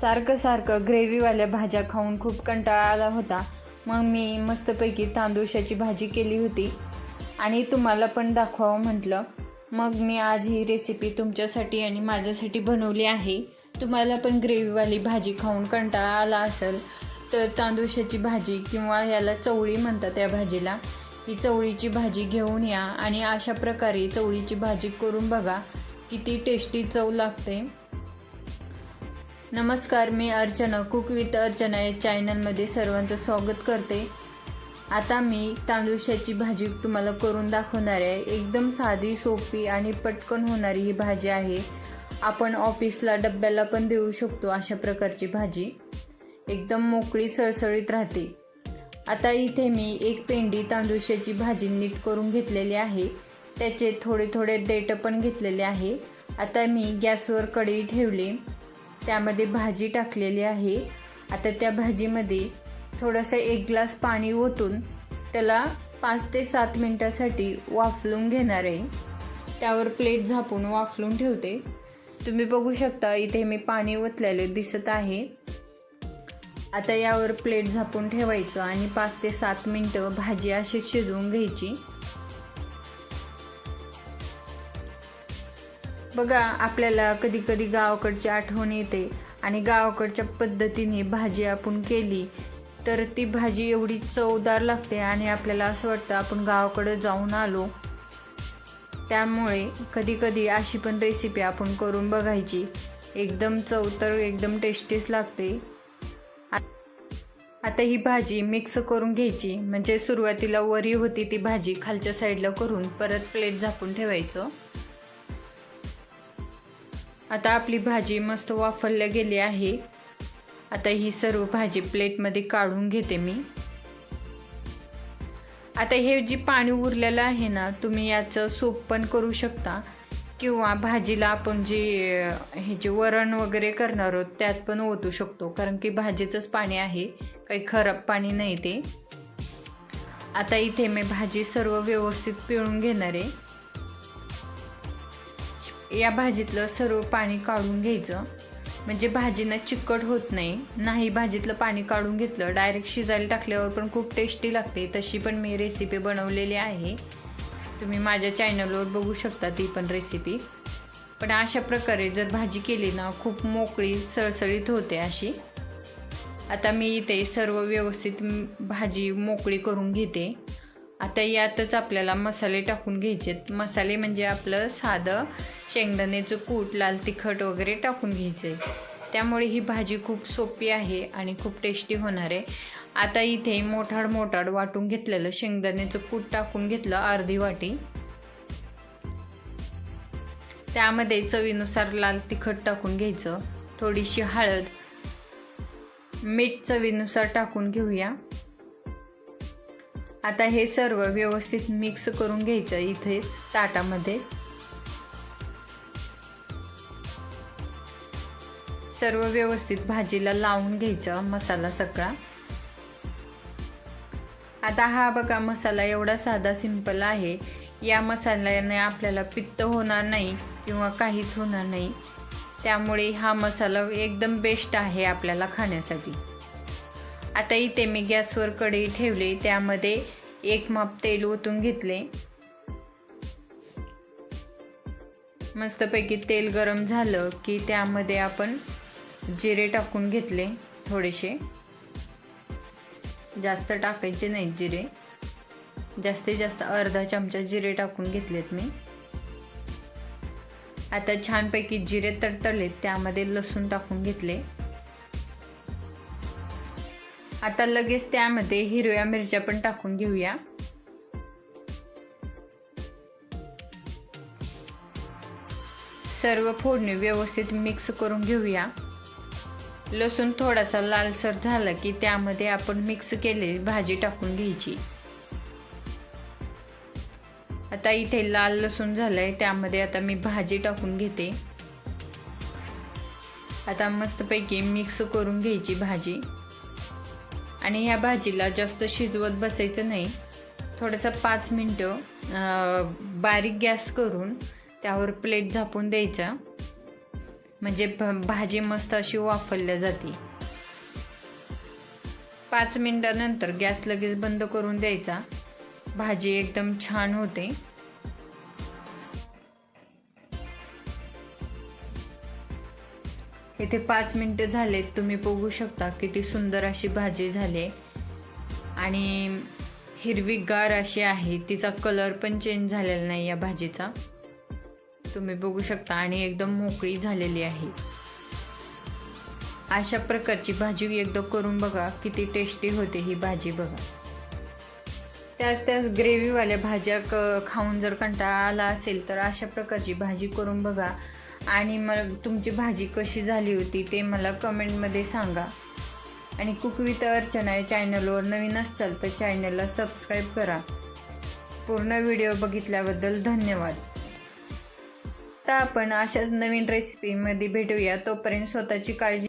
सारखं सारखं ग्रेव्हीवाल्या भाज्या खाऊन खूप कंटाळा आला होता. मग मी मस्तपैकी तांदूळशाची भाजी केली होती. आणि तुम्हाला पण दाखवावं म्हटलं. मग मी आज ही रेसिपी तुमच्यासाठी आणि माझ्यासाठी बनवली आहे. तुम्हाला पण ग्रेव्हीवाली भाजी खाऊन कंटाळा आला असेल तर तांदूळशाची भाजी किंवा याला चवळी म्हणतात या भाजीला ही चवळीची भाजी घेऊन या आणि अशा प्रकारे चवळीची भाजी करून बघा किती टेस्टी चव लागते. नमस्कार मी अर्चना कुक विथ अर्चना या चॅनलमध्ये सर्वांचं स्वागत करते. आता मी तांदूळशाची भाजी तुम्हाला करून दाखवणार आहे. एकदम साधी सोपी आणि पटकन होणारी ही भाजी आहे. आपण ऑफिसला डब्याला पण देऊ शकतो अशा प्रकारची भाजी. एकदम मोकळी सळसळीत राहते. आता इथे मी एक पेंडी तांदूळशाची भाजी नीट करून घेतलेली आहे. त्याचे थोडे थोडे देठ पण घेतलेले आहे. आता मी गॅसवर कढई ठेवली. त्यामध्ये भाजी टाकलेली आहे. आता त्या भाजीमध्ये थोडंसं एक ग्लास पाणी ओतून त्याला पाच ते सात मिनटासाठी वाफलून घेणार आहे. त्यावर प्लेट झापून वाफलून ठेवते. तुम्ही बघू शकता इथे मी पाणी ओतलेले दिसत आहे. आता यावर प्लेट झापून ठेवायचं आणि पाच ते सात मिनटं भाजी अशी शिजवून घ्यायची. बघा आपल्याला कधी कधी गावाकडची आठवण येते आणि गावाकडच्या पद्धतीने भाजी आपण केली तर ती भाजी एवढी चवदार लागते आणि आपल्याला असं वाटतं आपण गावाकडे जाऊन आलो. त्यामुळे कधी कधी अशी पण रेसिपी आपण करून बघायची. एकदम चव तर एकदम टेस्टीच लागते. आता ही भाजी मिक्स करून घ्यायची. म्हणजे सुरुवातीला वरी होती ती भाजी खालच्या साईडला करून परत प्लेट झाकून ठेवायचं. आता आपली भाजी मस्त वाफरल्या गेली आहे. आता ही सर्व भाजी प्लेटमध्ये काढून घेते मी. आता हे जी पाणी उरलेलं आहे ना तुम्ही याचं सूप पण करू शकता. किंवा भाजीला आपण जे हे जे वरण वगैरे करणार आहोत त्यात पण ओतू शकतो. कारण की भाजीचंच पाणी आहे. काही खराब पाणी नाही ते. आता इथे मी भाजी सर्व व्यवस्थित पिळून घेणार आहे. या भाजीतलं सर्व पाणी काढून घ्यायचं. म्हणजे भाजीनं चिकट होत नाही. नाही भाजीतलं पाणी काढून घेतलं डायरेक्ट शिजायला टाकल्यावर पण खूप टेस्टी लागते. तशी पण मी रेसिपी बनवलेली आहे. तुम्ही माझ्या चॅनलवर बघू शकता ती पण रेसिपी पण अशा प्रकारे जर भाजी केली ना खूप मोकळी सळसळीत होते अशी. आता मी इथे सर्व व्यवस्थित भाजी मोकळी करून घेते. आता यातच आपल्याला मसाले टाकून घ्यायचेत मसाले म्हणजे आपलं साधं शेंगदाण्याचं कूट लाल तिखट वगैरे टाकून घ्यायचं आहे त्यामुळे ही भाजी खूप सोपी आहे आणि खूप टेस्टी होणार आहे. आता इथे मोठाड मोठाड वाटून घेतलेलं शेंगदाण्याचं कूट टाकून घेतलं अर्धी वाटी. त्यामध्ये चवीनुसार लाल तिखट टाकून घ्यायचं. थोडीशी हळद. मीठ चवीनुसार टाकून घेऊया. आता हे सर्व व्यवस्थित मिक्स करून घ्यायचं इथे ताटामध्ये. सर्व व्यवस्थित भाजीला लावून घ्यायचा मसाला सगळा. आता हा बघा मसाला एवढा साधा सिंपल आहे. या मसाल्याने आपल्याला पित्त होणार नाही किंवा काहीच होणार नाही. त्यामुळे हा मसाला एकदम बेस्ट आहे आपल्याला खाण्यासाठी. आता इथे मी गॅसवर कढई ठेवली त्यामध्ये एक माप तेल ओतून घेतले. मस्तपैकी तेल गरम झालं की त्यामध्ये आपण जिरे टाकून घेतले थोडेसे. जास्त टाकायचे नाहीत जिरे. जास्तीत जास्त अर्धा चमचा जिरे टाकून घेतलेत मी. आता छानपैकी जिरे तडतडलेत त्यामध्ये लसूण टाकून घेतले. आता लगेच त्यामध्ये हिरव्या मिरच्या पण टाकून घेऊया. सर्व फोडणी व्यवस्थित मिक्स करून घेऊया. लसूण थोडासा लालसर झाला की त्यामध्ये आपण मिक्स केलेली भाजी टाकून घ्यायची. आता इथे लाल लसूण झालंय त्यामध्ये आता मी भाजी टाकून घेते. आता मस्तपैकी मिक्स करून घ्यायची भाजी. आणि ह्या भाजीला जास्त शिजवत बसायचं नाही. थोडंसं पाच मिनटं बारीक गॅस करून त्यावर प्लेट झापून द्यायचा. म्हणजे भ- भाजी मस्त अशी वाफरल्या जाते. पाच मिनटानंतर गॅस लगेच बंद करून द्यायचा. भाजी एकदम छान होते. इथे पाच मिनटं झालेत तुम्ही बघू शकता किती सुंदर अशी भाजी झाली. आणि हिरवीगार अशी आहे तिचा कलर पण चेंज झालेला नाही या भाजीचा. तुम्ही बघू शकता आणि एकदम मोकळी झालेली आहे. अशा प्रकारची भाजी एकदा करून बघा किती टेस्टी होते ही भाजी बघा. त्याच त्याच ग्रेव्हीवाल्या भाज्या क खाऊन जर कंटाळा आला असेल तर अशा प्रकारची भाजी करून बघा. आणि मग तुमची भाजी कशी झाली होती ते मला कमेंटमध्ये सांगा. आणि कुक विथ अर्चना या चॅनलवर नवीन असाल तर चॅनलला सबस्क्राईब करा. पूर्ण व्हिडिओ बघितल्याबद्दल धन्यवाद. आता आपण अशाच नवीन रेसिपीमध्ये भेटूया. तोपर्यंत स्वतःची काळजी